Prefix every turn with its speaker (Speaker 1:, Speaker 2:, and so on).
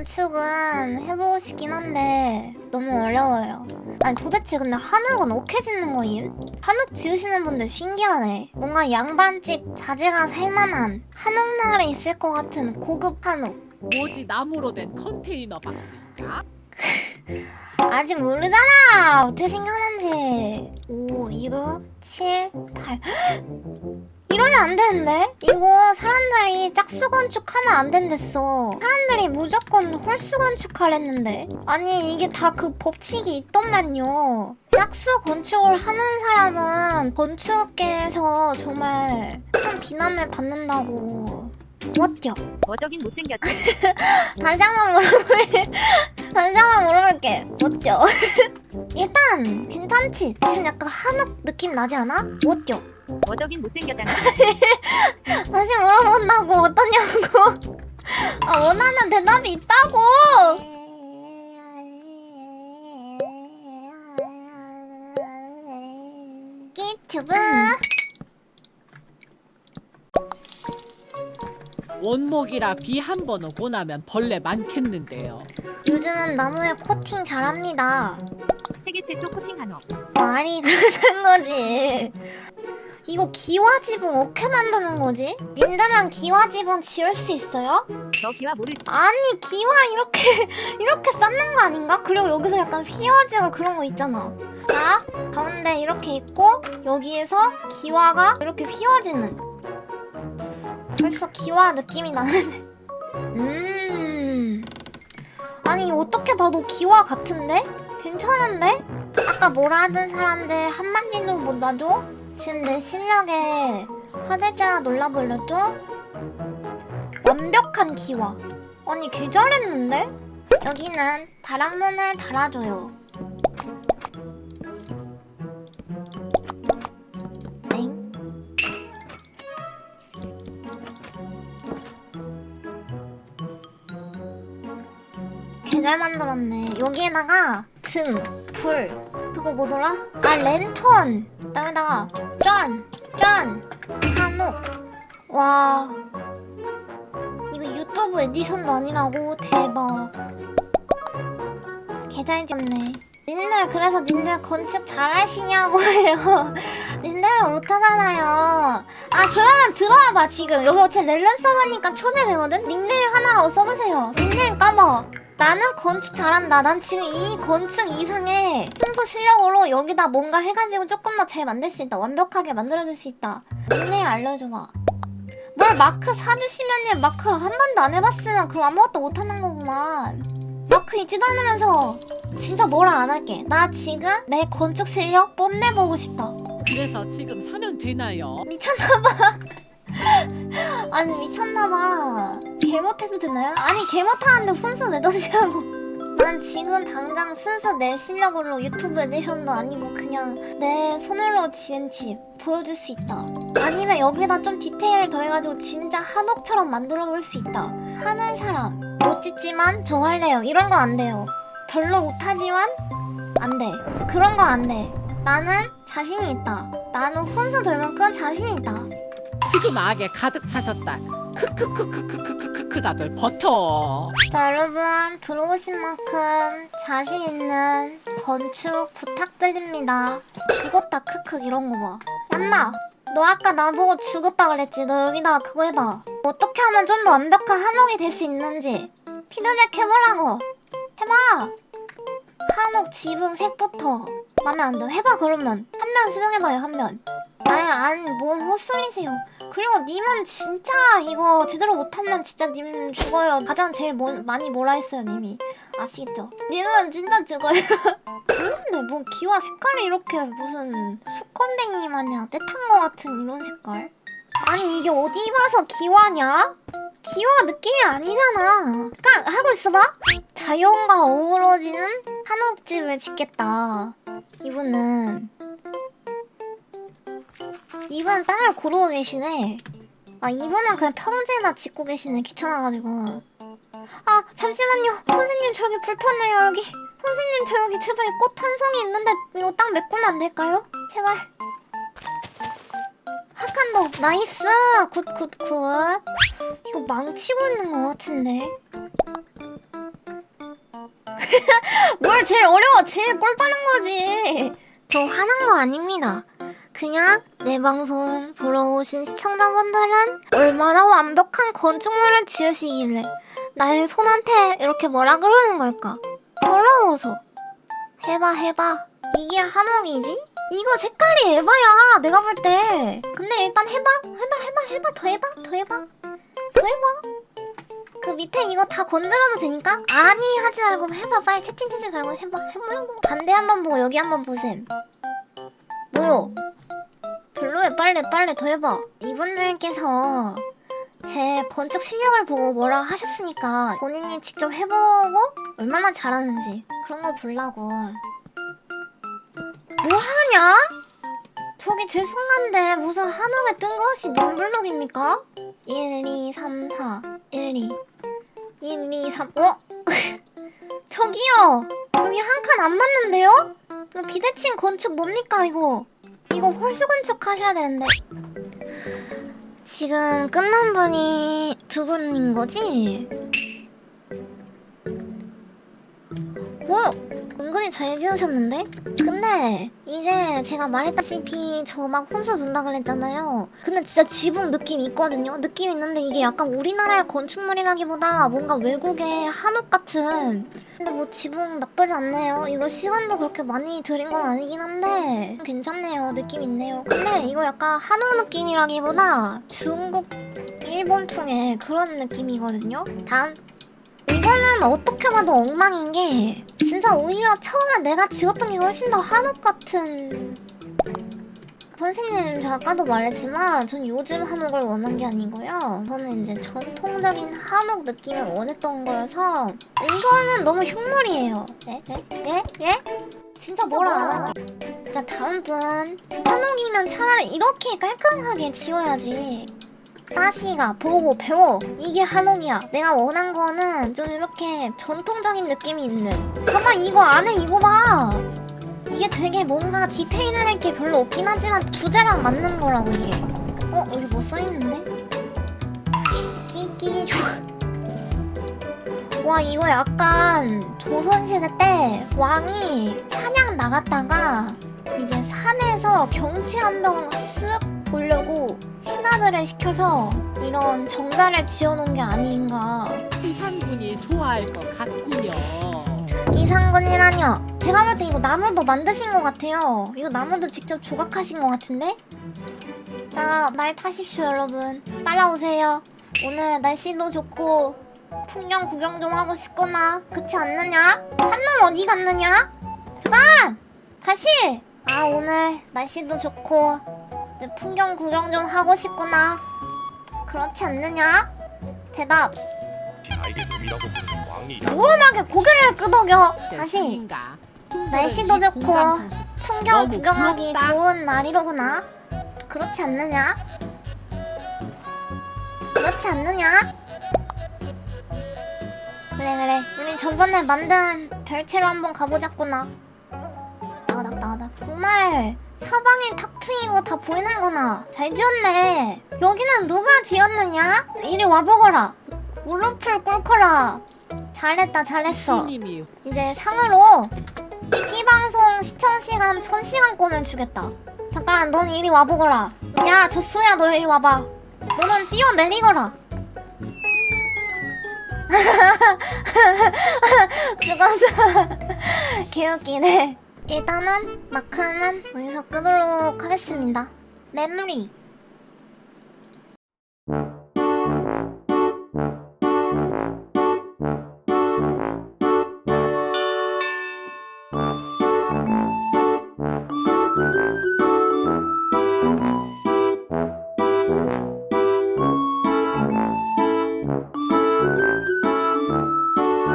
Speaker 1: 건축은 해보고 싶긴 한데 너무 어려워요. 아니 도대체 근데 한옥은 어떻게 짓는 거임? 한옥 지으시는 분들 신기하네. 뭔가 양반집 자재가 살만한 한옥 마을에 있을 것 같은 고급 한옥.
Speaker 2: 뭐지 나무로 된 컨테이너 박스인가?
Speaker 1: 아직 모르잖아. 어떻게 생겼는지. 5, 6, 7, 8. 이러면 안 되는데? 이거 사람들이 짝수 건축하면 안 된댔어. 사람들이 무조건 홀수 건축하랬는데. 아니, 이게 다 그 법칙이 있던만요. 짝수 건축을 하는 사람은 건축계에서 정말 큰 비난을 받는다고. 멋져.
Speaker 3: 뭐더긴 못생겼다.
Speaker 1: 다시 한 번 물어볼게. 다시 한 번 물어볼게. 멋져. 일단 괜찮지. 지금 약간 한옥 느낌 나지 않아? 멋져.
Speaker 3: 뭐더긴 못생겼다.
Speaker 1: 다시 물어본다고 어떠냐고. 아 원하는 대답이 있다고. 유튜브
Speaker 2: 원목이라 비 한 번 오고 나면 벌레 많겠는데요.
Speaker 1: 요즘은 나무에 코팅 잘합니다.
Speaker 3: 세계 최초 코팅 한옥.
Speaker 1: 말이 그러는 거지. 이거 기와 지붕 어떻게 만드는 거지? 님들은 기와 지붕 지을 수 있어요?
Speaker 3: 너 기와 모를
Speaker 1: 아니 기와 이렇게 이렇게 쌓는 거 아닌가? 그리고 여기서 약간 휘어지고 그런 거 있잖아. 자 가운데 이렇게 있고 여기에서 기와가 이렇게 휘어지는. 벌써 기와 느낌이 나는데. 음. 아니 어떻게 봐도 기와 같은데? 괜찮은데? 아까 뭐라 하던 사람들 한마디도 못 놔줘? 지금 내 실력에 화들짝 놀라버렸죠? 완벽한 기와. 아니 개 잘했는데? 여기는 다락문을 달아줘요. 엥? 개잘 만들었네. 여기에다가 등, 불, 그거 뭐더라? 아 랜턴. 여기다가 짠, 짠, 한옥. 와. 이거 유튜브 에디션도 아니라고? 대박. 개잘 지었네. 님들 그래서 님들 건축 잘하시냐고 해요. 님들 못하잖아요. 아 그러면 들어와봐 지금. 여기 어차피 렐름 서버니까 초대되거든? 닉네임 하나 써보세요. 닉네임 까봐 나는 건축 잘한다. 난 지금 이 건축 이상의 순수 실력으로 여기다 뭔가 해가지고 조금 더 잘 만들 수 있다. 완벽하게 만들어줄 수 있다. 닉네임 알려줘봐. 뭘 마크 사주시면요 마크 한 번도 안 해봤으면 그럼 아무것도 못하는 거구만 마크 있지도 않으면서 진짜 뭐라 안 할게. 나 지금 내 건축 실력 뽐내보고 싶다
Speaker 2: 그래서 지금 사면 되나요?
Speaker 1: 미쳤나봐 아니 미쳤나봐 개 못해도 되나요? 아니 개 못하는데 혼수 왜 던지냐고 난 지금 당장 순수 내 실력으로 유튜브 에디션도 아니고 그냥 내 손으로 지은 집 보여줄 수 있다. 아니면 여기다 좀 디테일을 더해가지고 진짜 한옥처럼 만들어 볼 수 있다. 하는 사람 못 짓지만 저 할래요. 이런 거 안 돼요. 별로 못하지만 안 돼. 그런 거 안 돼. 나는 자신이 있다. 나는 혼수 돌만큼 자신이 있다.
Speaker 2: 지금 악에 가득 차셨다. 크크크크크크크크크 다들 버텨.
Speaker 1: 자 여러분 들어오신 만큼 자신 있는 건축 부탁드립니다 죽었다 크크 이런 거봐 엄마 너 아까 나보고 죽었다 그랬지 너 여기다가 그거 해봐 어떻게 하면 좀 더 완벽한 한옥이 될 수 있는지 피드백 해보라고 해봐 한옥 지붕 색부터 맘에 안 들어 해봐 그러면 한 면 수정해봐요 한 면 아니 아니 뭔 헛소리세요 그리고 님은 진짜 이거 제대로 못하면 진짜 님 죽어요. 가장 제일 뭐, 많이 뭐라 했어요, 님이. 아시겠죠? 님은 진짜 죽어요. 그런데 뭐 기와 색깔이 이렇게 무슨 수건댕이 마냥 떼탄 거 같은 이런 색깔? 아니 이게 어디 봐서 기와냐? 기와 느낌이 아니잖아. 그니까 하고 있어봐. 자연과 어우러지는 한옥집을 짓겠다. 이분은 이분은 땅을 고르고 계시네. 아, 이분은 그냥 평지에다 짓고 계시네. 귀찮아가지고. 아, 잠시만요. 선생님, 저기 불편해요, 여기. 선생님, 저 여기 제발 꽃 한 송이 있는데 이거 땅 메꾸면 안 될까요? 제발. 한칸더 나이스. 굿, 굿, 굿. 이거 망치고 있는 것 같은데. 뭘 제일 어려워 제일 꼴 빠는 거지 저 화난 거 아닙니다 그냥 내 방송 보러 오신 시청자분들은 얼마나 완벽한 건축물을 지으시길래 나의 손한테 이렇게 뭐라 그러는 걸까? 더러워서. 해봐 해봐. 이게 한옥이지? 이거 색깔이 에바야 내가 볼 때. 근데 일단 해봐. 해봐 해봐 해봐. 더 해봐 더 해봐. 더 해봐. 그 밑에 이거 다 건드려도 되니까? 아니 하지 말고 해봐. 빨리 채팅 치지 말고 해봐. 해보려고. 반대 한번 보고 여기 한번 보셈. 뭐요? 별로야 빨리 빨리 더 해봐 이분들께서 제 건축 실력을 보고 뭐라 하셨으니까 본인이 직접 해보고 얼마나 잘하는지 그런 걸 보려고 뭐 하냐? 저기 죄송한데 무슨 한옥에 뜬금없이 논블록입니까? 1, 2, 3, 4 1, 2 1, 2, 3 어? 저기요 여기 한 칸 안 맞는데요? 이거 비대칭 건축 뭡니까 이거 이거 홀수 건축 하셔야 되는데 지금 끝난 분이 두 분인 거지? 뭐 은근히 잘 지으셨는데? 근데 이제 제가 말했다시피 저 막 혼수 준다 그랬잖아요. 근데 진짜 지붕 느낌 있거든요. 느낌 있는데 이게 약간 우리나라의 건축물이라기보다 뭔가 외국의 한옥 같은. 근데 뭐 지붕 나쁘지 않네요. 이거 시간도 그렇게 많이 들인 건 아니긴 한데 괜찮네요. 느낌 있네요. 근데 이거 약간 한옥 느낌이라기보다 중국 일본풍의 그런 느낌이거든요. 다음 이거는 어떻게 봐도 엉망인 게 진짜 오히려 처음에 내가 지었던 게 훨씬 더 한옥 같은 선생님 저 아까도 말했지만 전 요즘 한옥을 원한 게 아니고요 저는 이제 전통적인 한옥 느낌을 원했던 거여서 이거는 너무 흉물이에요 예? 예? 예? 예? 진짜 뭐라 안 할게 자 다음 분 한옥이면 차라리 이렇게 깔끔하게 지어야지 따시가 보고 배워. 이게 한옥이야. 내가 원한 거는 좀 이렇게 전통적인 느낌이 있는. 봐봐 이거 안에 이거 봐. 이게 되게 뭔가 디테일할 게 별로 없긴 하지만 주제랑 맞는 거라고 이게. 어 여기 뭐 써있는데? 끼끼 와 이거 약간 조선시대 때 왕이 사냥 나갔다가 이제 산에서 경치 한번 쓱 보려고 신하들을 시켜서 이런 정자를 지어놓은 게 아닌가
Speaker 2: 이상군이 좋아할 것 같군요.
Speaker 1: 이상군이라뇨 제가 볼 때 이거 나무도 만드신 것 같아요 이거 나무도 직접 조각하신 것 같은데 자말 타십시오 여러분 따라오세요 오늘 날씨도 좋고 풍경 구경 좀 하고 싶구나 그렇지 않느냐? 한놈 어디 갔느냐? 잠깐! 다시! 아 오늘 날씨도 좋고 내 풍경 구경 좀 하고 싶구나 그렇지 않느냐? 대답 무엄하게 고개를 끄덕여 다시 날씨도 좋고 풍경 구경하기. 좋은 날이로구나. 그렇지 않느냐? 그렇지 않느냐? 그래 그래 우리 저번에 만든 별채로 한번 가보자꾸나. 나가다 나가다 정말 사방이 탁 트이고 다 보이는구나. 잘 지었네. 여기는 누가 지었느냐? 이리 와보거라. 무릎을 꿇거라. 잘했다 잘했어.
Speaker 2: 님이
Speaker 1: 이제 상으로 이 방송 시청 시간 1000시간권을 주겠다. 잠깐, 넌 이리 와보거라. 야, 저수야, 너 이리 와봐. 너는 뛰어내리거라. 죽었어. 개웃기네. 일단은 마크는 여기서 끄도록 하겠습니다. 메모리.